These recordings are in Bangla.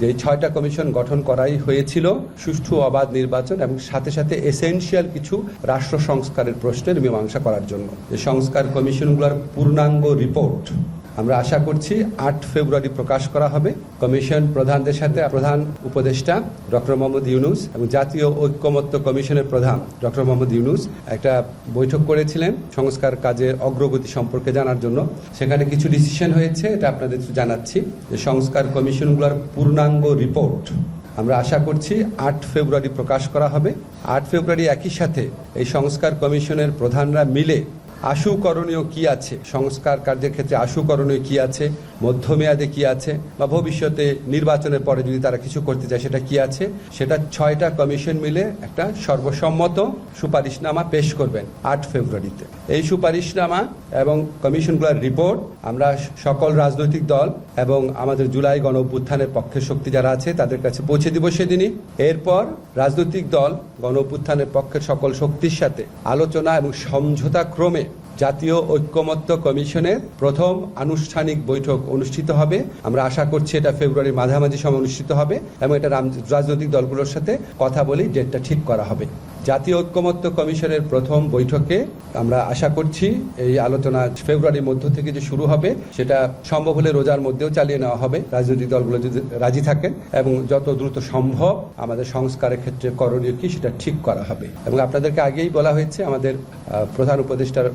যে ছয়টা কমিশন গঠন করাই হয়েছিল, সুষ্ঠু অবাধ নির্বাচন এবং সাথে সাথে এসেনশিয়াল কিছু রাষ্ট্র সংস্কারের প্রশ্নের মীমাংসা করার জন্য। এই সংস্কার কমিশনগুলোর পূর্ণাঙ্গ রিপোর্ট আমরা আশা করছি আট ফেব্রুয়ারি প্রকাশ করা হবে। কমিশন প্রধানদের সাথে প্রধান উপদেষ্টা ডক্টর মোহাম্মদ ইউনুস এবং জাতীয় ঐক্যমত্য কমিশনের প্রধান ডক্টর মোহাম্মদ ইউনুস একটা বৈঠক করেছিলেন সংস্কার কাজের অগ্রগতি সম্পর্কে জানার জন্য। সেখানে কিছু ডিসিশন হয়েছে, এটা আপনাদের জানাচ্ছি। যে সংস্কার কমিশনগুলোর পূর্ণাঙ্গ রিপোর্ট আমরা আশা করছি আট ফেব্রুয়ারি প্রকাশ করা হবে। আট ফেব্রুয়ারি একই সাথে এই সংস্কার কমিশনের প্রধানরা মিলে আশু করণীয় কি আছে? সংস্কার কার্যের ক্ষেত্রে আশু করণীয় কি আছে? মধ্যমেয়াদে কি আছে? বা ভবিষ্যতে নির্বাচনের পরে যদি তারা কিছু করতে চায়, সেটা কি আছে? সেটা ছয়টা কমিশন মিলে একটা সর্বসম্মত সুপারিশনামা পেশ করবেন আট ফেব্রুয়ারিতে। এই সুপারিশনামা এবং কমিশনগুলোর রিপোর্ট, আমরা সকল রাজনৈতিক দল এবং আমাদের জুলাই গণ অভ্যুত্থানের পক্ষের শক্তি যারা আছে, তাদের কাছে পৌঁছে দিব সেদিনই। এরপর রাজনৈতিক দল গণ অভ্যুত্থানের পক্ষের সকল শক্তির সাথে আলোচনা এবং সমঝোতা ক্রমে জাতীয় ঐক্যমত্য কমিশনের প্রথম আনুষ্ঠানিক বৈঠক অনুষ্ঠিত হবে। আমরা আশা করছি এটা ফেব্রুয়ারির মাঝামাঝি সময় অনুষ্ঠিত হবে এবং এটা রাজনৈতিক দলগুলোর সাথে কথা বলেই ডেটটা ঠিক করা হবে। জাতীয় ঐক্যমত্য কমিশনের প্রথম বৈঠকে আমরা আশা করছি এই আলোচনা ফেব্রুয়ারির মধ্য থেকে যে শুরু হবে, সেটা সম্ভব হলে রোজার মধ্যেও চালিয়ে নেওয়া হবে। রাজনৈতিক দলগুলো যদি রাজি থাকেন এবং যত দ্রুত সম্ভব আমাদের সংস্কারের ক্ষেত্রে করণীয় কি সেটা ঠিক করা হবে। এবং আপনাদেরকে আগেই বলা হয়েছে, আমাদের প্রধান উপদেষ্টার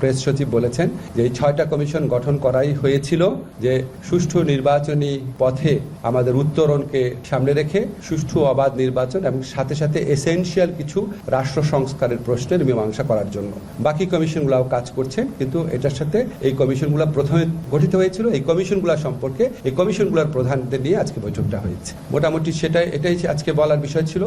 প্রেস সচিব বলেছেন যে এই ছয়টা কমিশন গঠন করাই হয়েছিল যে সুষ্ঠু নির্বাচনী পথে আমাদের উত্তরণকে সামনে রেখে সুষ্ঠু অবাধ নির্বাচন এবং সাথে সাথে এসেনশিয়াল কিছু রাষ্ট্র সংস্কারের প্রশ্নের মীমাংসা করার জন্য। বাকি কমিশনগুলোও কাজ করছে, কিন্তু এটার সাথে এই কমিশনগুলো প্রথমে গঠিত হয়েছিল। এই কমিশনগুলো সম্পর্কে, এই কমিশনগুলোর প্রধানদের নিয়ে আজকে বৈঠকটা হয়েছে। মোটামুটি সেটাই, এটাই আজকে বলার বিষয় ছিল।